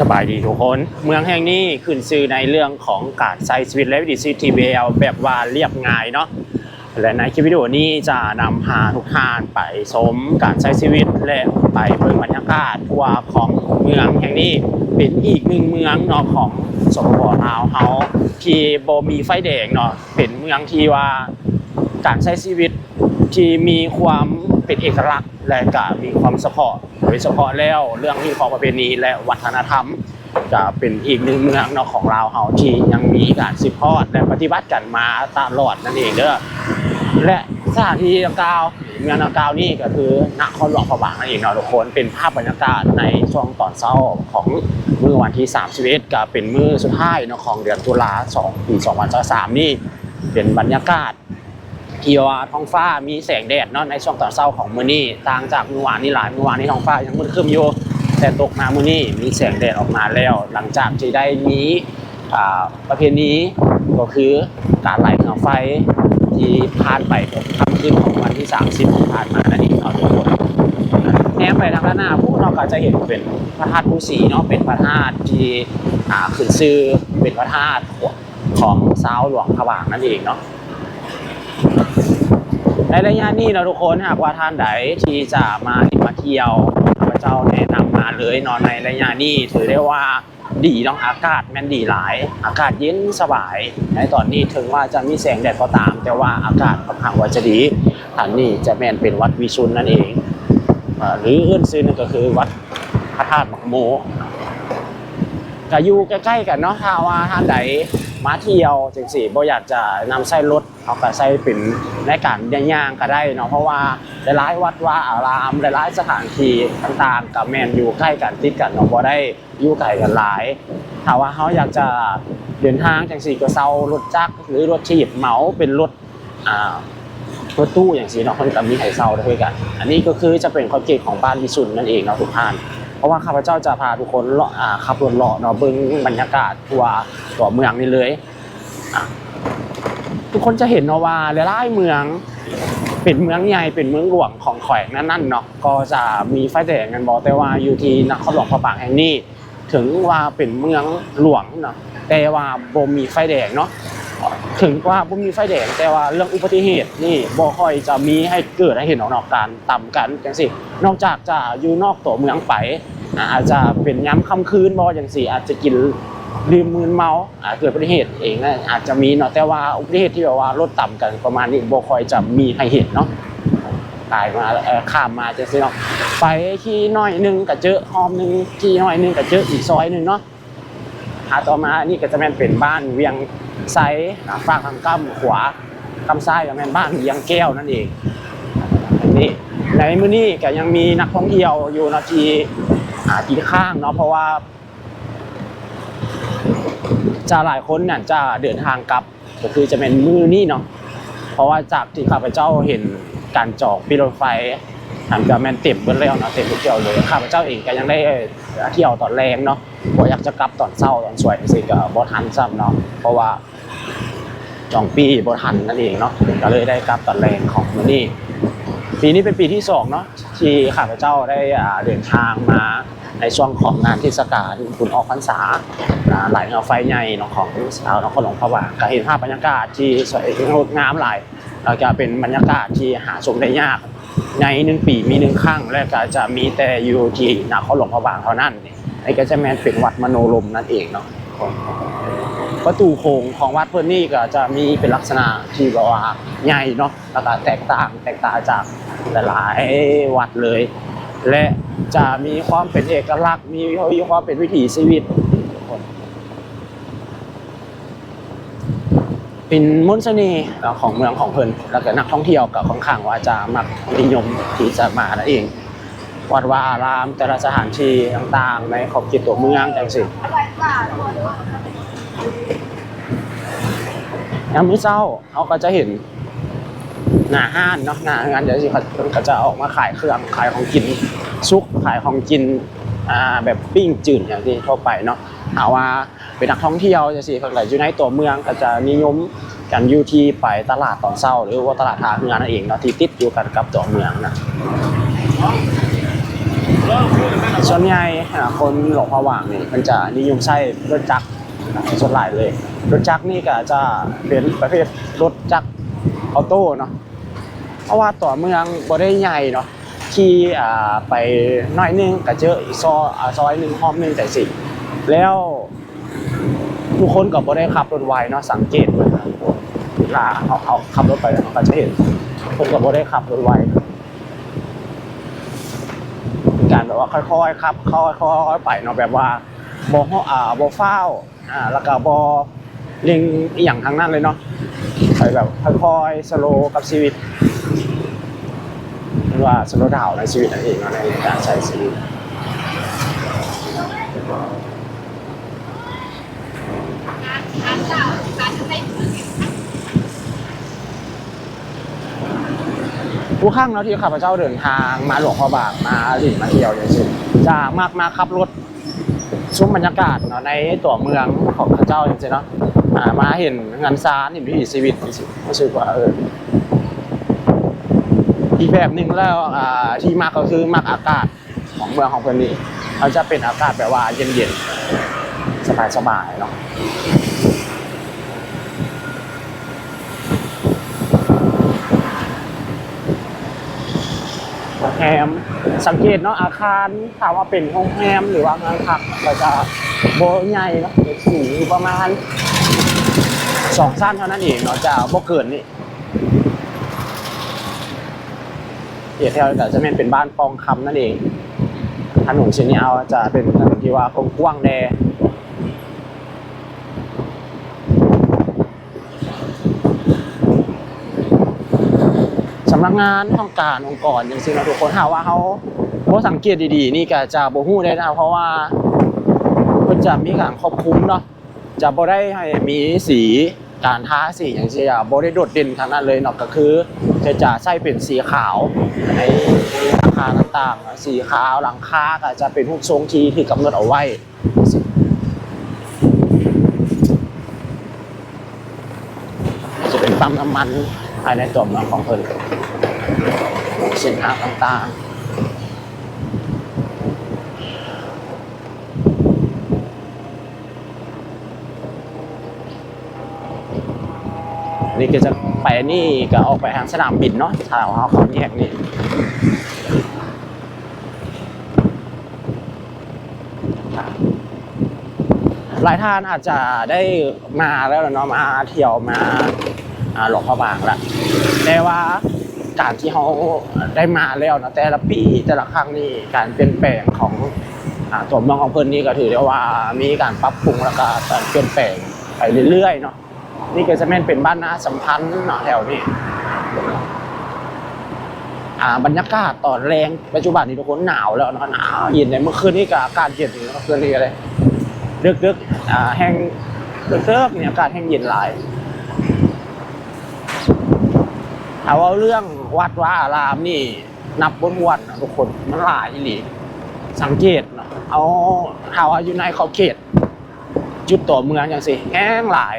สบายดีทุกคน เมืองแห่งนี้ขึ้นชื่อในเรื่องของการใช้ชีวิตและวิถีชีวิตทีวีเอลแบบว่าเรียบง่ายเนาะและในคลิปวิดีโอนี้จะนำพาทุกท่านไปชมการใช้ชีวิตและไปเบิ่งบรรยากาศทั่วของเมืองแห่งนี้เป็นอีกหนึ่งเมืองเนาะของสปปลาวเฮาที่บ่มีไฟแดงเนาะเป็นเมืองที่ว่าการใช้ชีวิตที่มีความเป็นเอกลักษณ์และก็มีความเฉพาะ ยเฉพาะแล้วเรื่องที่ของประเพณีและวัฒนธรรม จะเป็นอีกหนึ่งเมืองนาะของลาวเฮาที่ยังมีการสืบทอดและปฏิบัติกันมาตลอดนั่นเองเด้อและสถานที่ดังกล่าวเมืองดังกล่าวนี่ก็คือนครหลวงพระบางนั่นเองเนาะทุกคนเป็นภาพบรรยากาศในช่วงตอนเช้าของมื้อวันที่31ก็เป็นมื้อสุดท้ายเนาะของเดือนตุลา2ปี2023นี่เป็นบรรยากาศ ที่ว่าท้องฟ้ามีแสงแดดเนาะในช่วงตอนเช้าของมื้อนี้ต่างจากเมื้อวานนี้หลายมื้อวานนี้ท้องฟ้ายังมืดครึ้มอยู่แต่ตกมามื้อนี้มีแสงแดดออกมาแล้ว หลังจากที่ได้มีอ่าประเพณีก็คือการไหลเงาไฟที่ผ่านไปค่ำคืนของวันที่ 30ที่ผ่านมานั่นเองเนาะทุกคนแนมไปทางด้านหน้าผู้เราก็จะเห็นเป็นพระธาตุภูสีเนาะเป็นพระธาตุที่อ่าขึ้นชื่อเป็นพระธาตุของสาวหลวงพระบางนั่นเองเนาะ ในระยะนี้เราทุกคนหากว่าท่านใดที่จะมามาเที่ยวข้าพเจ้าแนะนำมาเลยนอนในระยะนี้ถือได้ว่าดีน้องอากาศแม่นดีหลาย อากาศเย็นสบาย ในตอนนี้ถึงว่าจะมีแสงแดดก็ตาม แต่ว่าอากาศค่อนข้างว่าจะดีท่านนี้จะแม่นเป็นวัดวิชุนนั่นเองหรือเอื้นซื้อนั่นก็คือวัดพระธาตุบักโมก็อยู่ใกล้ๆกันเนาะถ้าว่าท่านใด มาเที่ยวจังสี่บ่อยากจะนำใช้รถเอาก็ใช้เป็นในการย่างก็ได้เนาะเพราะว่าหลายวัดว่าอารามหลายสถานที่ต่างๆ กับแมนอยู่ใกล้กันติดกันเนาะบ่ได้อยู่ไกลกันหลายถ้าว่าเขาอยากจะเดินทางจังสี่ก็เซารถจักรหรือรถชีพเหมาเป็นรถอ่ารถตู้อย่างสีเนาะคนกับมีไห้เซาด้วยกัน อันนี้ก็คือจะเป็นคอนเกตของบ้านวิสุนนั่นเองเนาะทุกท่าน เพราะว่าข้าพเจ้าจะพาทุกคนเลาะขับรถเลาะเนาะเบิ่งบรรยากาศทั่วตัวเมืองนี่เลยทุกคนจะเห็นเนาะว่าหลายๆเมืองเป็นเมืองใหญ่เป็นเมืองหลวงของแขวงนั่นๆเนาะก็จะมีไฟแดงกันบอกแต่ว่าอยู่ที่นครหลวงพระบางแห่งนี้ ถึงว่าเป็นเมืองหลวงเนาะแต่ว่าบ่มีไฟแดงเนาะ ถึงว่าบ่มีไฟแดงแต่ว่าเรื่องอุบัติเหตุนี่บ่ค่อยจะมีให้เกิดให้เห็นออกนอกการต่ำกันจังซี่นอกจากจะอยู่นอกตัวเมืองไปอาจจะเป็นย้ำค่ำคืนบ่จังซี่อาจจะกินดื่มมืนเมาอาจเกิดอุบัติเหตุเองนะอาจจะมีเนาะแต่ว่าอุบัติเหตุที่แบบว่ารถต่ำกันประมาณนี้บ่ค่อยจะมีให้เห็นเนาะตายมาข้ามมาจะซื้อเนาะไปขี่น่อยนึงก็เจอหอมนึงขี่น่อยนึงก็เจออีกซอยนึงเนาะาต่อมานี่ก็จะแม่นเป็นบ้านเวียงไซอ่าฝั่งทางกั้มขวากำซ้ายก็แม่นบ้านเวียงแก้วนั่นเองอันนี้ในมื้อนี้ก็ยังมีนักท่องเที่ยวอยู่เนาะที่หากินข้างเนาะเพราะว่า จะหลายคนเนี่ยจะเดินทางกลับก็คือจะเป็นมื้อนี้เนาะเพราะว่าจากที่ข้าพเจ้าเห็นการจองปีรถไฟทำจะแมนเต็มเบิ้แล้วเนาะเต็มทุกเที่ยวเลยข้าพเจ้าเองก็ยังได้เที่ยวตอนแรงเนาะ บ่อยากจะกลับตอนเช้าตอนสวยสิก็บ่ทันซ้ำเนาะเพราะว่าจองปีบ่ทันนั่นเองเนาะก็เลยได้กลับตอนแรงของมือนี้ปีนี้เป็นปีที่สองเนาะที่ข้าพเจ้าได้เดินทางมาในช่วงของงานเทศกาลบุญออกพรรษาอ่าไหลเงาไฟใหญ่เนาะของสาวนครหลวงพระบางก็เห็นภาพบรรยากาศที่สวยงดงามหลายเราจะเป็นบรรยากาศที่หาชมได้ยากในหนึ่งปีมีหนึ่งครั้งและก็จะมีแต่อยู่ที่นาครหลวงพระบางเท่านั้นนี่ ไอ้ก็จะแมนเป็นวัดมโนรมนั่นเองเนาะประตูโค้งของวัดเพื่อนนี่ก็จะมีเป็นลักษณะที่แบบว่าใหญ่เนาะแล้วก็แตกต่างแตกต่างจากหลายๆวัดเลย และจะมีความเป็นเอกลักษณ์มีความเป็นวิถีชีวิตเป็นมนต์เสน่ห์ของเมืองของเพิ่นแล้วก็นักท่องเที่ยวกับค่อนข้างว่าจะมักนิยมที่จะมานั่นเอง วัดวาอาราม แต่ละสถานที่ต่างๆ ในขอบเขตตัวเมืองจังสิยามมื้อเช้าเขาก็จะเห็นหน้าห้านเนาะหน้างานเดี๋ยวสิเขาก็จะออกมาขายเครื่องขายของกินซุกขายของกินอ่าแบบปิ้งจืดอย่างที่ทั่วไปเนาะหาว่าเป็นนักท่องเที่ยวจังซี่เพิ่นอยู่ในตัวเมืองก็จะนิยมกันอยู่ที่ไปตลาดตอนเช้า หรือว่าตลาดทางเมืองนั่นเองเนาะที่ติดอยู่กันกับตัวเมืองนะ ส่วนใหญ่คนหลงพ่อหว่างนี่มันจะนิยมใช้รถจักรส่วนหลายเลย รถจักรนี่ก็จะเป็นประเภทรถจักรออโต้เนาะเพราะว่าตัวเมืองบ่ได้ใหญ่เนาะขี่ไปน้อยนึงก็เจออีกซอยซอยหนึ่งห้อมหนึ่งแต่สิแล้วทุกคนก็บ่ได้ขับรถไวเนาะสังเกตเว้ยนะเวลาเขาเขาขับรถไปเขาก็จะเห็นคนก็บ่ได้ขับรถไว การแบบว่าค่อยๆครับค่อยๆไปเนาะแบบว่าบ่ออ่าบ่ฟ้าอ่าแล้วก็บ่เล็งอย่างทางนั้นเลยเนาะไปแบบค่อยๆสโลกับชีวิตหรือว่าสโลดาวในชีวิตนั่นเองเนาะในการใช้ชีวิตทุ กครั้งเนาะที่ข้าพเจ้าเดินทางมาหลวงพ่อบางมาหลินมาเที่ยวอย่างเช่นจะมากมาขับรถซุ้มบรรยากาศเนาะในตัวเมืองของข้าเจ้าอย่างเช่นเนาะมาเห็นงานซานเห็นวิถีชีวิตจริงๆรู้สึกว่าเอออีกแบบหนึ่งแล้วอ่าที่มากก็คือมากอากาศของเมืองของเพื่อนนี่เขาจะเป็นอากาศแบบว่าเย็นๆสบายๆเนาะ โรงแรมสังเกตเนาะอาคารถามว่าเป็นโรงแรมหรือว่างานพักก็จะโบใหญ่เนาะสูงอยู่ประมาณสองสั้นเท่านั้นเองเนาะจะบ่เกินนี่เอียแถวก็จะเป็นเป็นบ้านปองคำนั่นเองถนนเชนนี้เอาจะเป็นถนนที่ว่ากว้างแดำนักงานองการองค์กรอย่างสิ่งเราทุกคนหาว่าเขาบ่สังเกตดีๆ นี่ก็จะบ่ฮู้ได้นะเพราะว่าเพิ่นจะมีการควบคุมเนาะจะบ่ได้ให้มีสีการทาสีอย่างเช่นบ่ได้โดดเด่นทางนั้นเลยเนาะก็คือ จะจะใช้เป็นสีขาวในอาคารต่างๆ สีขาวหลังคาก็จะเป็นรูปทรงที่ที่กำหนดเอาไว้จะเป็นปั๊มน้ำมัน ภายในตัวเมืองของเพิ่นเส้นทางต่างๆนี่ก็จะไปนี่ก็ออกไปทางสนามบินเนาะถ้าเอาเขาแยกนี่หลายท่านอาจจะได้มาแล้วเนาะมาเที่ยวมา หลวงพ่อบางละแต่ว่าการที่เขาได้มาแล้วนะแต่ละปีแต่ละครั้งนี่การเปลี่ยนแปลงของตัวเมืองของเพิ่นนี่ก็ถือได้ว่ามีการปรับปรุงแล้วก็การเปลี่ยนแปลงไปเรื่อยๆเนาะนี่ก็จะแม่นเป็นบ้านนาสัมพันธ์เนาะแถวนี้บรรยากาศตอนแรงปัจจุบันนี้ทุกคนหนาวแล้วเนาะหนาวเย็นเลยเมื่อคืนนี้ก็อากาศเย็นเมื่อคืนนี้เลยดึกๆอ่าแห้งดึกๆเนี่ยอากาศแห้งเย็นหลายาเอาเรื่องวัดว่าอารามนี่ นับบนวันะทุกคนมันหลายหลีสังเกตเนาะเอาถ้าอยู่ในเขาเขตจุดต่อเมืองอย่างสิแห้งหลาย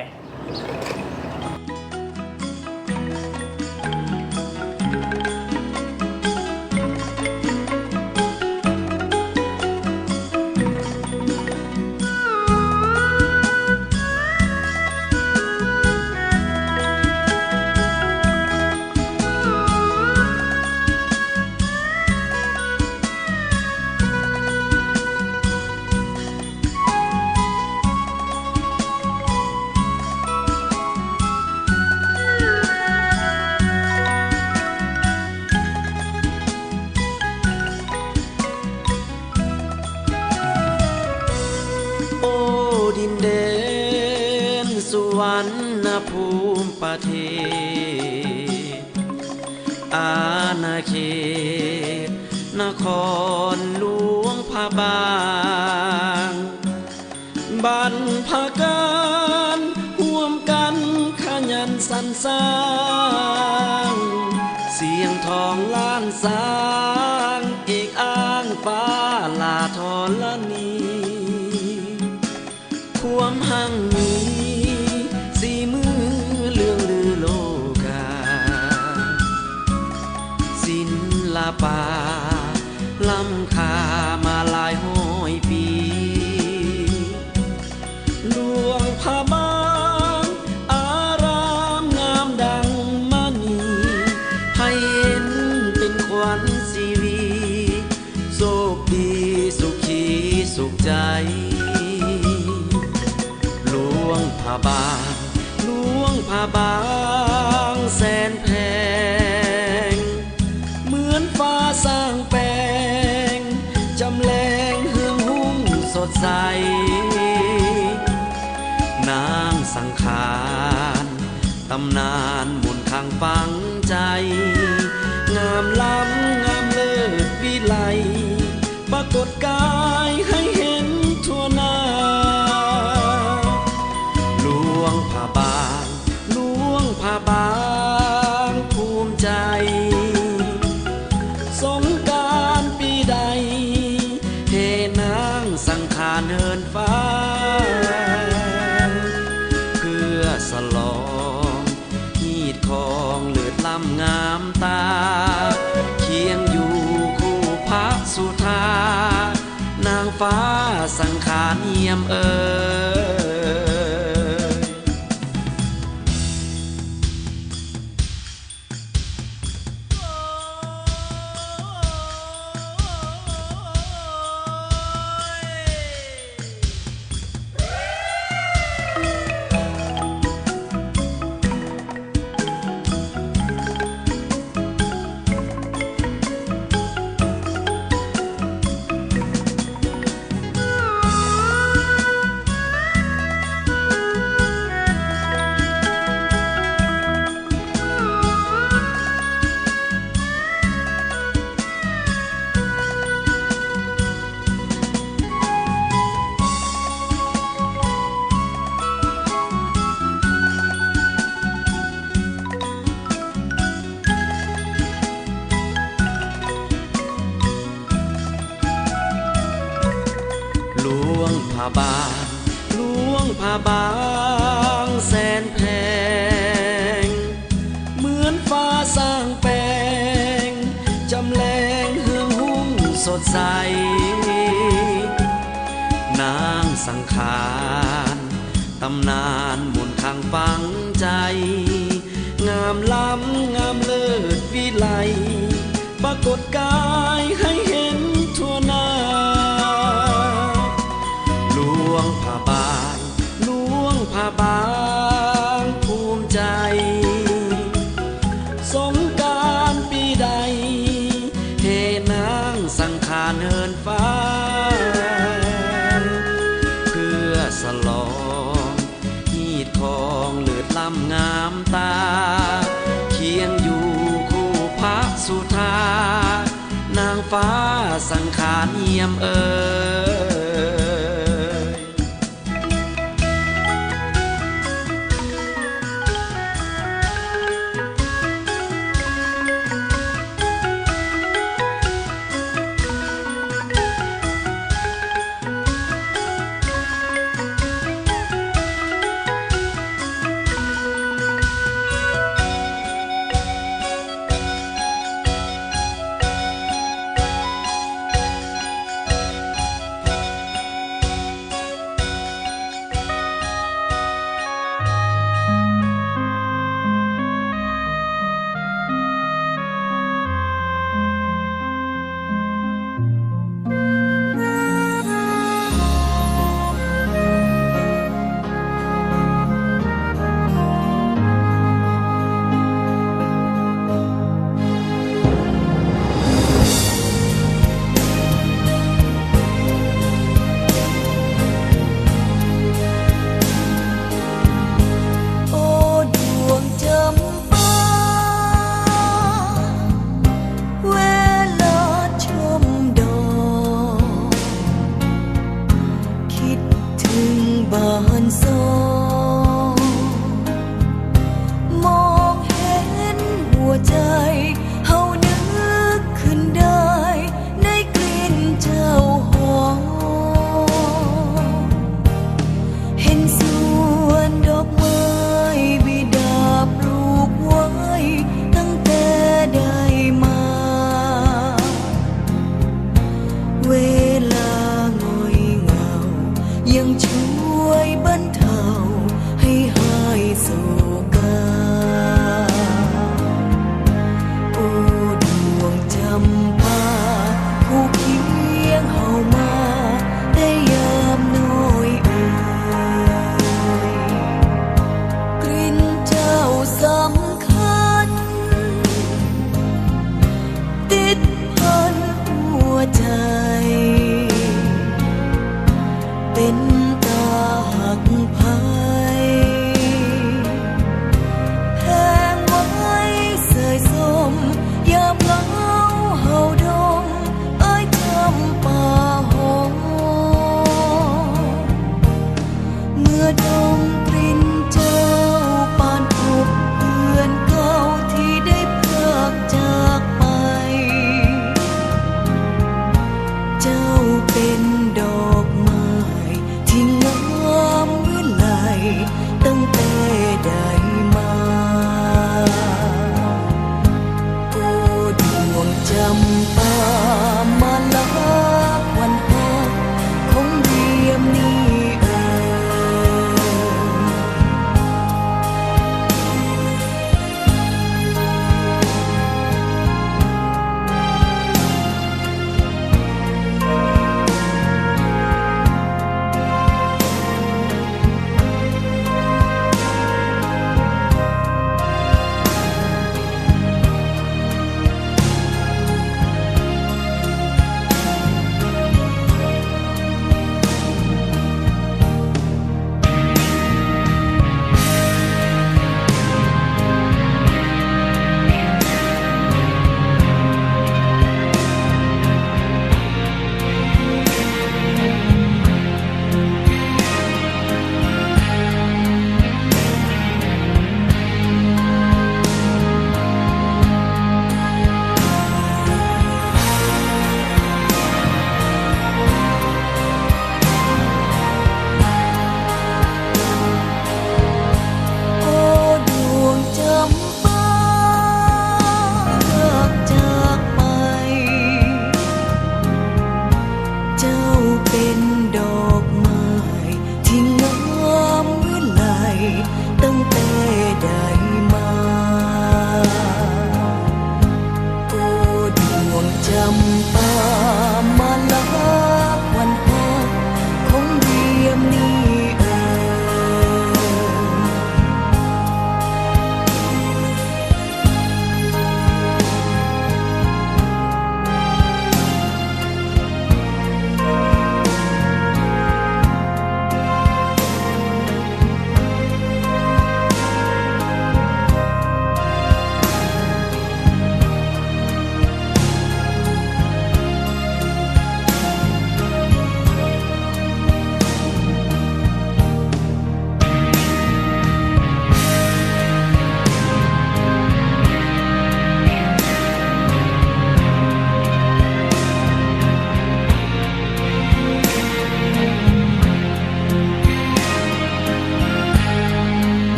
นครหลวงพระบางบรรพการห่วมกันขยันสรรสร้าง เสียงทองล้านสา บางแสนแพง เหมือนฟ้าสร้างแปลง จำแรงเฮืองหุ้งสดใส นางสังขาร ตำนาน งามล้ำงามเลิศวิไลปรากฏการ I am a.